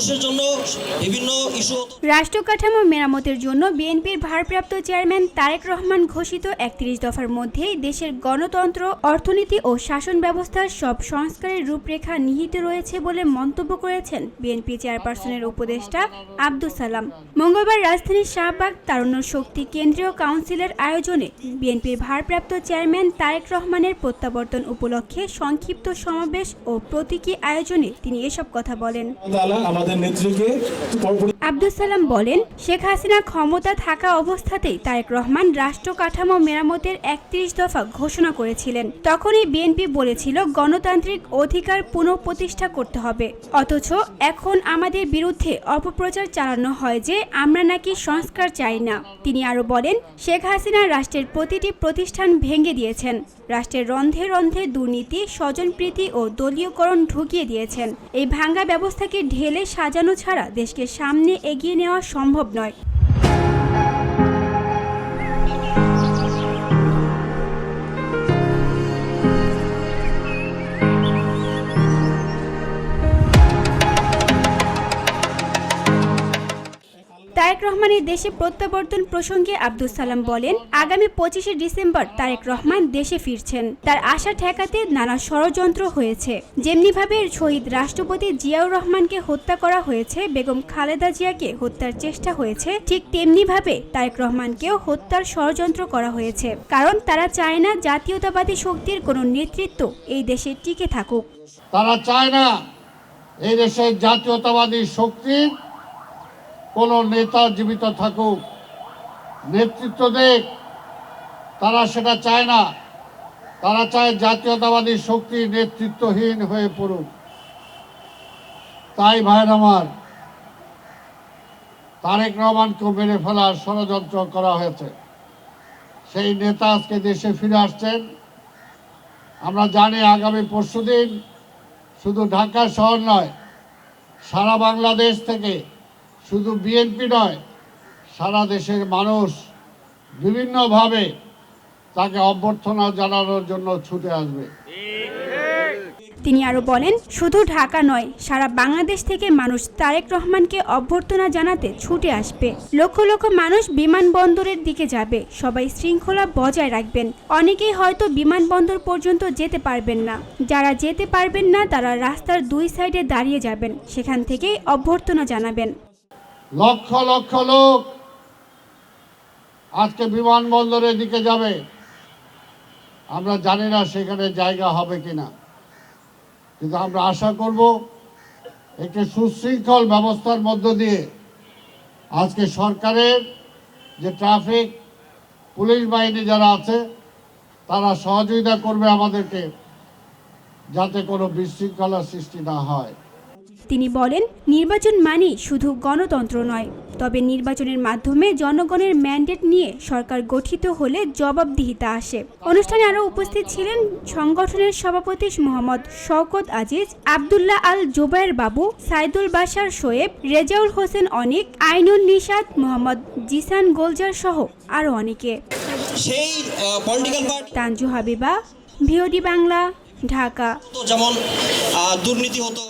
মানুষের জন্য বিভিন্ন ইস্যু হতো। রাষ্ট্র কাঠামো মেরামতের জন্য বিএনপির ভারপ্রাপ্ত চেয়ারম্যান তারেক রহমান ঘোষিত একত্রিশ দফার মধ্যেই দেশের গণতন্ত্র অর্থনীতি ও শাসন ব্যবস্থার সব সংস্কারের রূপরেখা নিহিত রয়েছে বলে মন্তব্য করেছেন বিএনপি চেয়ারপারসনের উপদেষ্টা আব্দুল সালাম। মঙ্গলবার রাজধানীর শাহবাগ তারুণ্য শক্তি কেন্দ্রীয় কাউন্সিলের আয়োজনে বিএনপির ভারপ্রাপ্ত চেয়ারম্যান তারেক রহমানের প্রত্যাবর্তন উপলক্ষে সংক্ষিপ্ত সমাবেশ ও প্রতীকী আয়োজনে তিনি এসব কথা বলেন। তাআলা আমাদের নেত্রীকে আব্দুল সালাম বলেন, শেখ হাসিনা ক্ষমতা থাকা অবস্থাতেই তারেক রহমান রাষ্ট্র কাঠামো মেরামতের একত্রিশ দফা ঘোষণা করেছিলেন। তখনই বিএনপি বলেছিল, গণতান্ত্রিক অধিকার পুনঃপ্রতিষ্ঠা করতে হবে। অথচ এখন আমাদের বিরুদ্ধে অপপ্রচার চালানো হয় যে, আমরা নাকি সংস্কার চাই না। তিনি আরও বলেন, শেখ হাসিনা রাষ্ট্রের প্রতিটি প্রতিষ্ঠান ভেঙে দিয়েছেন। রাষ্ট্রের রন্ধে রন্ধে দুর্নীতি, স্বজনপ্রীতি ও দলীয়করণ ঢুকিয়ে দিয়েছেন। এই ভাঙ্গা ব্যবস্থাকে ঢেলে সাজানো ছাড়া দেশকে সামনে এগিয়ে নেওয়া সম্ভব নয়। তারেক রহমানের দেশে প্রত্যাবর্তন প্রসঙ্গে আব্দুল সালাম বলেন, আগামী পঁচিশে ডিসেম্বর তারেক রহমান দেশে ফিরছেন। তার আশা ঠেকাতে নানা ষড়যন্ত্র হয়েছে। যেমনিভাবে শহীদ রাষ্ট্রপতি জিয়াউর রহমানকে হত্যা করা হয়েছে, বেগম খালেদা জিয়াকে হত্যার চেষ্টা হয়েছে, ঠিক তেমনিভাবে তারেক রহমানকেও হত্যার ষড়যন্ত্র করা হয়েছে। কারণ তারা চায় না জাতীয়তাবাদী শক্তির কোনো নেতৃত্ব এই দেশে টিকে থাকুক। তারা চায় না এই দেশের জাতীয়তাবাদী শক্তির কোনো নেতা জীবিত থাকুক, নেতৃত্ব দেখ তারা সেটা চায় না। তারা চায় জাতীয়তাবাদী শক্তি নেতৃত্বহীন হয়ে পড়ুক। তাই ভাইয়ের আমার, তারেক রহমানকে মেরে ফেলার ষড়যন্ত্র করা হয়েছে। সেই নেতা আজকে দেশে ফিরে আসছেন। আমরা জানি আগামী পরশুদিন শুধু ঢাকা শহর নয়, সারা বাংলাদেশ থেকে শুধু বিএনপি নয়, সারা দেশের মানুষ বিভিন্নভাবে তাকে অভ্যর্থনা জানানোর জন্য ছুটে আসবে। তিনি আরও বলেন, শুধু ঢাকা নয়, সারা বাংলাদেশ থেকে মানুষ তারেক রহমানকে অভ্যর্থনা জানাতে ছুটে আসবে। লক্ষ লক্ষ মানুষ বিমানবন্দরের দিকে যাবে। সবাই শৃঙ্খলা বজায় রাখবেন। অনেকেই হয়তো বিমানবন্দর পর্যন্ত যেতে পারবেন না। যারা যেতে পারবেন না, তারা রাস্তার দুই সাইডে দাঁড়িয়ে যাবেন। সেখান থেকেই অভ্যর্থনা জানাবেন। লক্ষ লক্ষ লোক আজকে বিমানবন্দরের দিকে যাবে। আমরা জানি না সেখানে জায়গা হবে কিনা। কিন্তু আমরা আশা করব একটি সুশৃঙ্খল ব্যবস্থার মধ্য দিয়ে আজকে সরকারের যে ট্রাফিক, পুলিশ বাহিনী যারা আছে, তারা সহযোগিতা করবে আমাদেরকে যাতে কোনো বিশৃঙ্খলার সৃষ্টি না হয়। তিনি বলেন নির্বাচন মানেই শুধু গণতন্ত্র নয় তবে নির্বাচনের মাধ্যমে জনগণের ম্যান্ডেট নিয়ে সরকার গঠিত হলে জবাবদিহিতা আসে। অনুষ্ঠানে আরও উপস্থিত ছিলেন সংগঠনের সভাপতি মোহাম্মদ শওকত আজিজ আবদুল্লাহ আল জোবায়ের বাবু সাইদুল বাশার শোয়েব রেজাউল হোসেন অনিক আইনুল নিশাদ মোহাম্মদ জিসান গোলজার সহ আরও অনেকে। তানজু হাবিবা ভিওডি বাংলা ঢাকা। যেমন দুর্নীতি হতো।